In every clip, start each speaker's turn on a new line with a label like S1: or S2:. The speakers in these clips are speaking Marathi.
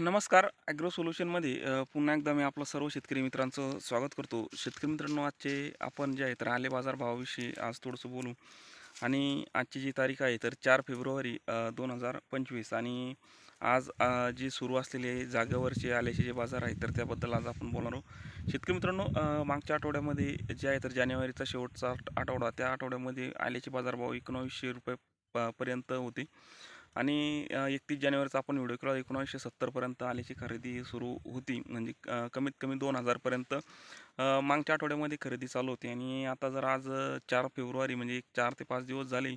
S1: नमस्कार. ॲग्रो सोल्युशनमध्ये पुन्हा एकदा मी आपलं सर्व शेतकरी मित्रांचं स्वागत करतो. शेतकरी मित्रांनो आजचे आपण जे आहे तर आले बाजार भावाविषयी आज थोडंसं बोलू. आणि आजची जी तारीख आहे तर चार फेब्रुवारी दोन हजार पंचवीस. आणि आज जे जी सुरू असलेले जागेवरचे आल्याचे जे बाजार आहेत तर त्याबद्दल आज आपण बोलणार आहोत. शेतकरी मित्रांनो मागच्या आठवड्यामध्ये जे आहे तर जानेवारीचा शेवटचा आठवडा त्या आठवड्यामध्ये आल्याचे बाजारभाव एकोणावीसशे रुपये पर्यंत होते. आणि एकतीस जानेवारीचा आपण व्हिडिओ केला एकोणीसशे सत्तरपर्यंत आल्याची खरेदी सुरू होती. म्हणजे कमीत कमी दोन हजारपर्यंत मागच्या आठवड्यामध्ये खरेदी चालू होती. आणि आता जर आज चार फेब्रुवारी म्हणजे एक चार ते पाच दिवस झाले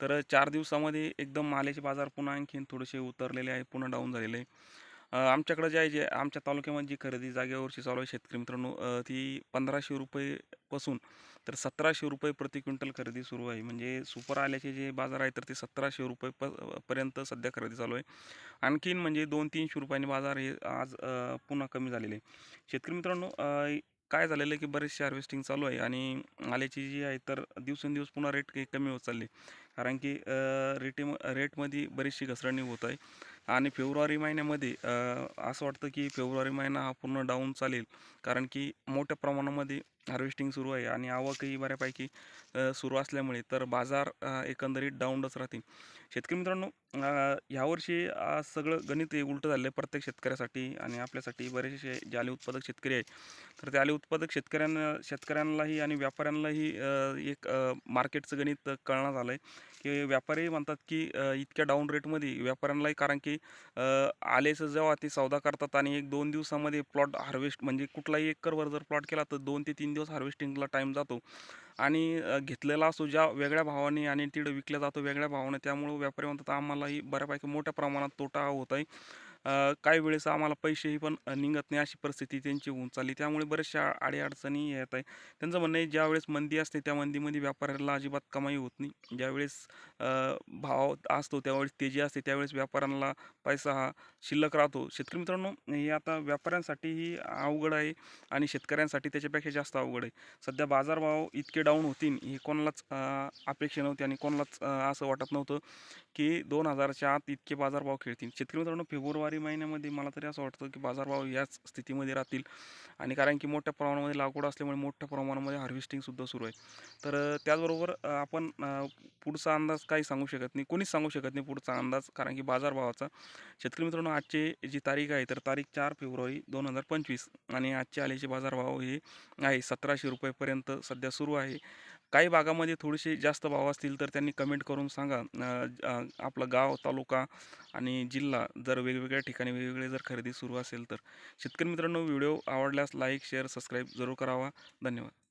S1: तर चार दिवसामध्ये एकदम माल्याचे बाजार पुन्हा आणखीन थोडेसे उतरलेले आहे पुन्हा डाऊन झालेले आहे. आमच्याकडे जे आहे जे आमच्या तालुक्यामध्ये जी खरेदी जागेवरची चालू आहे शेतकरी मित्रांनो ती पंधराशे रुपयेपासून तर सतराशे रुपये प्रति क्विंटल खरेदी सुरू आहे. म्हणजे सुपर आल्याचे जे बाजार आहे तर ते सतराशे रुपये प पर्यंत सध्या खरेदी चालू आहे. आणखीन म्हणजे दोन तीनशे रुपयांनी बाजार हे आज पुन्हा कमी झालेले आहे शेतकरी मित्रांनो काय झालेलं आहे की बरेचसे हार्वेस्टिंग चालू आहे आणि आल्याची जी आहे तर दिवसेंदिवस पुन्हा रेट कमी होत चालले कारण की रेटे रेटमध्ये बरीचशी घसरणी होत आहे. आणि फेब्रुवारी महिन्यामध्ये असं वाटतं की फेब्रुवारी महिना हा पूर्ण डाऊन चालेल. कारण की मोठ्या प्रमाणामध्ये हार्वेस्टिंग सुरू आहे आणि आवकही बऱ्यापैकी सुरू असल्यामुळे तर बाजार एकंदरीत डाऊनच राहतील. शेतकरी मित्रांनो ह्यावर्षी सगळं गणित उलटं झालं आहे प्रत्येक शेतकऱ्यासाठी आणि आपल्यासाठी बरेचसे जे आले उत्पादक शेतकरी आहे तर ते आले उत्पादक शेतकऱ्यांना शेतकऱ्यांनाही आणि व्यापाऱ्यांनाही एक मार्केटचं गणित कळणं झालं आहे की व्यापारी म्हणतात की इतक्या डाऊन रेटमध्ये व्यापाऱ्यांनाही कारण की आलेचं जेव्हा ते सौदा करतात आणि एक दोन दिवसामध्ये प्लॉट हार्वेस्ट म्हणजे कुठलाही एकरवर जर प्लॉट केला तर दोन ते तीन दिवस हार्वेस्टिंगला टाईम जातो. आणि घेतलेला असतो ज्या वेगळ्या भावाने आणि तिकडे विकला जातो वेगळ्या भावाने. त्यामुळं व्यापारी म्हणतात आम्हालाही बऱ्यापैकी मोठ्या प्रमाणात तोटा होत आहे काही वेळेस आम्हाला पैसेही पण निघत नाही अशी परिस्थिती त्यांची होऊन चालली. त्यामुळे बऱ्याचशा अडीअडचणी येत आहे. त्यांचं म्हणणं आहे ज्यावेळेस मंदी असते त्या मंदीमध्ये व्यापाऱ्याला अजिबात कमाई होत नाही. ज्यावेळेस भाव असतो त्यावेळेस तेजी असते त्यावेळेस व्यापाऱ्यांना पैसा हा शिल्लक राहतो. शेतकरी मित्रांनो हे आता व्यापाऱ्यांसाठीही अवघड आहे आणि शेतकऱ्यांसाठी त्याच्यापेक्षा जास्त अवघड आहे. सध्या बाजारभाव इतके डाऊन होतील हे कोणालाच अपेक्षा नव्हती आणि कोणालाच असं वाटत नव्हतं की दोन हजारच्या आत इतके बाजारभाव खेळतील. शेतकरी मित्रांनो फेब्रुवारी महिन्यामध्ये मला तरी असं वाटतं की बाजारभाव याच स्थितीमध्ये राहतील. आणि कारण की मोठ्या प्रमाणामध्ये लागवड असल्यामुळे मोठ्या प्रमाणामध्ये हार्वेस्टिंगसुद्धा सुरू आहे. तर त्याचबरोबर आपण पुढचा अंदाज काही सांगू शकत नाही. कोणीच सांगू शकत नाही पुढचा अंदाज कारण की बाजारभावाचा शेतकरी मित्रांनो आजची जी तारीख आहे तर तारीख चार फेब्रुवारी दोन हजार पंचवीस. आणि आजचे आलेचे बाजारभाव हे आहे सतराशे रुपयेपर्यंत सध्या सुरू आहे. काही भागामध्ये थोडेसे जास्त भाव असतील तर त्यांनी कमेंट करून सांगा. आपलं गाव तालुका आणि जिल्हा जर वेगवेगळ्या ठिकाणी वेगवेगळे जर खरेदी सुरू असेल तर. शेतकरी मित्रांनो व्हिडिओ आवडल्यास लाईक शेअर सबस्क्राईब जरूर करावा. धन्यवाद.